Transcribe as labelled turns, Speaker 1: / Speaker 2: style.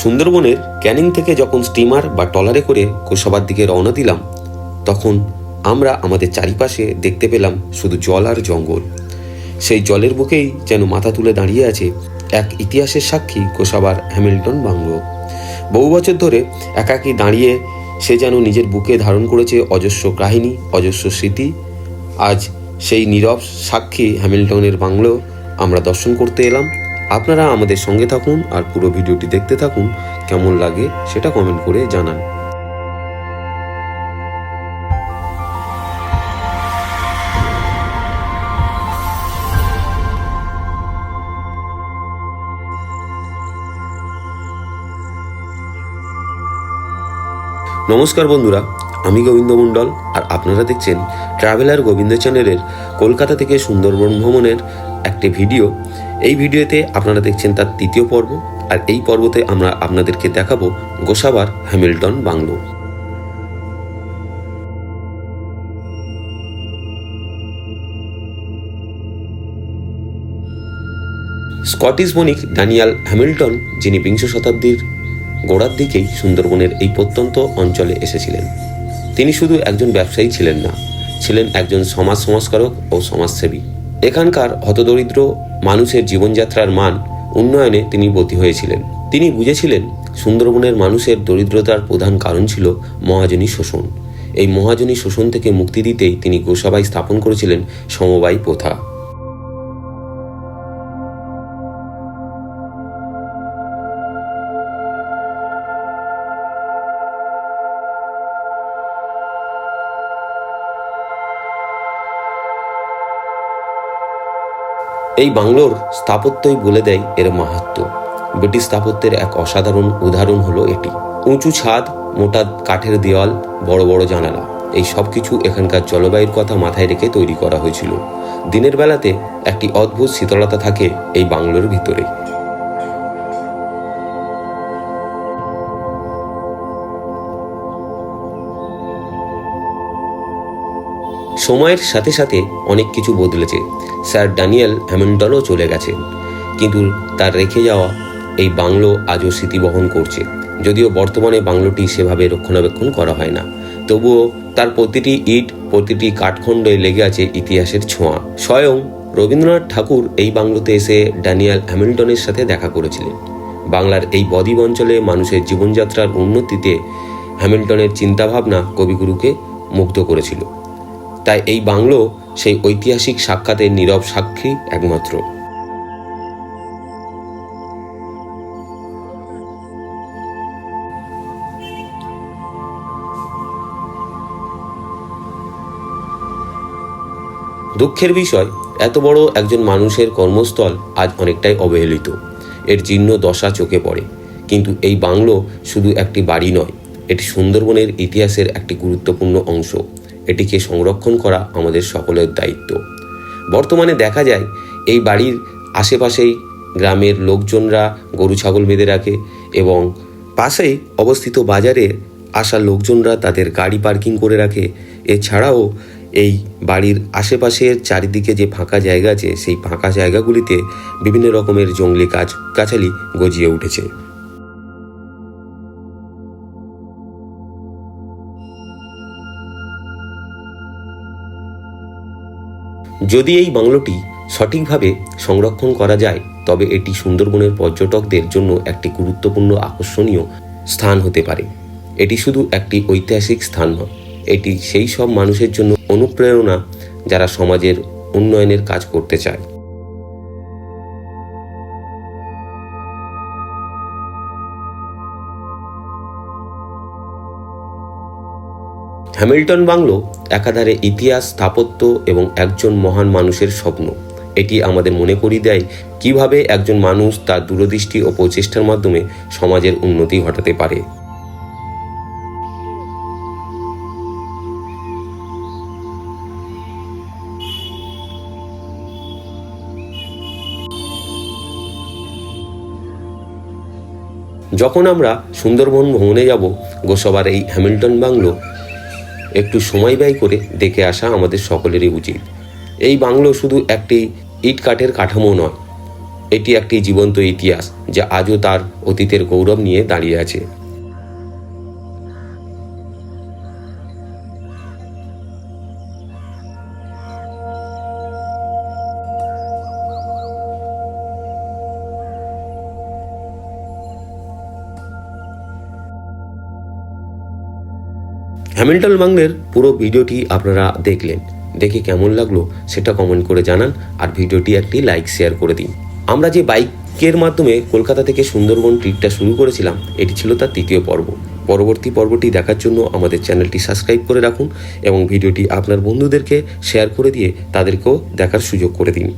Speaker 1: সুন্দরবনের ক্যানিং থেকে যখন স্টিমার বা ট্রলারে করে কোষাবার দিকে রওনা দিলাম, তখন আমরা আমাদের চারিপাশে দেখতে পেলাম শুধু জল আর জঙ্গল। সেই জলের বুকেই যেন মাথা তুলে দাঁড়িয়ে আছে এক ইতিহাসের সাক্ষী কোষাবার হ্যামিল্টন বাংলো বহু বছর ধরে একাকী দাঁড়িয়ে সে যেন নিজের বুকে ধারণ করেছে অজস্র কাহিনী, অজস্র স্মৃতি। আজ সেই নীরব সাক্ষী হ্যামিল্টনের বাংলো আমরা দর্শন করতে এলাম। আপনারা আমাদের সঙ্গে থাকুন আর পুরো ভিডিওটি দেখতে থাকুন, কেমন লাগে সেটা কমেন্ট করে জানান। নমস্কার বন্ধুরা, আমি গোবিন্দ মণ্ডল আর আপনারা দেখছেন ট্রাভেলার গোবিন্দ চ্যানেলের কলকাতা থেকে সুন্দরবন ভ্রমণের একটি ভিডিও। এই ভিডিওতে আপনারা দেখছেন তার তৃতীয় পর্ব, আর এই পর্বতে আমরা আপনাদেরকে দেখাবো গোসাবার হ্যামিল্টন বাংলো। স্কটিশ বণিক ড্যানিয়াল হ্যামিল্টন, যিনি বিংশ শতাব্দীর গোড়ার দিকেই সুন্দরবনের এই প্রত্যন্ত অঞ্চলে এসেছিলেন। তিনি শুধু একজন ব্যবসায়ী ছিলেন না, ছিলেন একজন সমাজ সংস্কারক ও সমাজসেবী। এখানকার হতদরিদ্র মানুষের জীবনযাত্রার মান উন্নয়নে তিনি ব্রতী হয়েছিলেন। তিনি বুঝেছিলেন সুন্দরবনের মানুষের দরিদ্রতার প্রধান কারণ ছিল মহাজনী শোষণ। এই মহাজনী শোষণ থেকে মুক্তি দিতেই তিনি গোসাবাই স্থাপন করেছিলেন সমবায় প্রথা। এই বাংলোর স্থাপত্যই বলে দেয় এর মাহাত্ম। ব্রিটিশ স্থাপত্যের এক অসাধারণ উদাহরণ হলো এটি। উঁচু ছাদ, মোটা কাঠের দেওয়াল, বড় বড় জানালা। এই সব কিছু এখানকার জলবায়ুর কথা মাথায় রেখে তৈরি করা হয়েছিল। দিনের বেলাতে একটি অদ্ভুত শীতলতা থাকে এই বাংলোর ভিতরে। সময়ের সাথে সাথে অনেক কিছু বদলেছে। স্যার ড্যানিয়েল হ্যামিল্টনও চলে গেছে। কিন্তু তার রেখে যাওয়া এই বাংলো আজও স্মৃতি বহন করছে। যদিও বর্তমানে বাংলোটি সেভাবে রক্ষণাবেক্ষণ করা হয় না। তবুও তার প্রতিটি ইট, প্রতিটি কাঠখণ্ডে লেগে আছে ইতিহাসের ছোঁয়া। স্বয়ং রবীন্দ্রনাথ ঠাকুর এই বাংলোতে এসে ড্যানিয়েল হ্যামিল্টনের সাথে দেখা করেছিলেন। বাংলার এই বদ্বীপ অঞ্চলে মানুষের জীবনযাত্রার উন্নতিতে হ্যামিল্টনের চিন্তাভাবনা কবিগুরুকে মুগ্ধ করেছিল। তাই এই বাংলো সেই ঐতিহাসিক সাক্ষাতের নীরব সাক্ষী একমাত্র। দুঃখের বিষয়, এত বড় একজন মানুষের কর্মস্থল আজ অনেকটাই অবহেলিত। এর জীর্ণ দশা চোখে পড়ে। কিন্তু এই বাংলো শুধু একটি বাড়ি নয়, এটি সুন্দরবনের ইতিহাসের একটি গুরুত্বপূর্ণ অংশ। এটিকে সংরক্ষণ করা আমাদের সকলের দায়িত্ব। বর্তমানে দেখা যায়, এই বাড়ির আশেপাশেই গ্রামের লোকজনরা গরু, ছাগল বেঁধে রাখে এবং পাশেই অবস্থিত বাজারে আসা লোকজনরা তাদের গাড়ি পার্কিং করে রাখে। এছাড়াও এই বাড়ির আশেপাশের চারিদিকে যে ফাঁকা জায়গা আছে, সেই ফাঁকা জায়গাগুলিতে বিভিন্ন রকমের জঙ্গলি গাছ গাছালি গজিয়ে উঠেছে। যদি এই বাংলোটি সঠিকভাবে সংরক্ষণ করা যায়, তবে এটি সুন্দরবনের পর্যটকদের জন্য একটি গুরুত্বপূর্ণ আকর্ষণীয় স্থান হতে পারে। এটি শুধু একটি ঐতিহাসিক স্থান নয়, এটি সেই সব মানুষের জন্য অনুপ্রেরণা যারা সমাজের উন্নয়নের কাজ করতে চায়। হ্যামিল্টন বাংলো একাধারে ইতিহাস, স্থাপত্য এবং একজন মহান মানুষের স্বপ্ন। এটি আমাদের মনে করিয়ে দেয় কীভাবে একজন মানুষ তার দূরদৃষ্টি ও প্রচেষ্টার মাধ্যমে সমাজের উন্নতি ঘটাতে পারে। যখন আমরা সুন্দরবন ভ্রমণে যাব, গোসবার এই হ্যামিল্টন বাংলো একটু সময় ব্যয় করে দেখে আসা আমাদের সকলেরই উচিত। এই বাংলো শুধু একটি ইট কাঠের কাঠামো নয়, এটি একটি জীবন্ত ইতিহাস যা আজও তার অতীতের গৌরব নিয়ে দাঁড়িয়ে আছে। হ্যামিল্টন বাংলের পুরো ভিডিওটি আপনারা দেখলেন। দেখে কেমন লাগল সেটা কমেন্ট করে জানান আর ভিডিওটি একটি লাইক শেয়ার করে দিন। আমরা যে বাইকের মাধ্যমে কলকাতা থেকে সুন্দরবন ট্রিপটা শুরু করেছিলাম, এটি ছিল তার তৃতীয় পর্ব। পরবর্তী পর্বটি দেখার জন্য আমাদের চ্যানেলটি সাবস্ক্রাইব করে রাখুন এবং ভিডিওটি আপনার বন্ধুদেরকে শেয়ার করে দিয়ে তাদেরকেও দেখার সুযোগ করে দিন।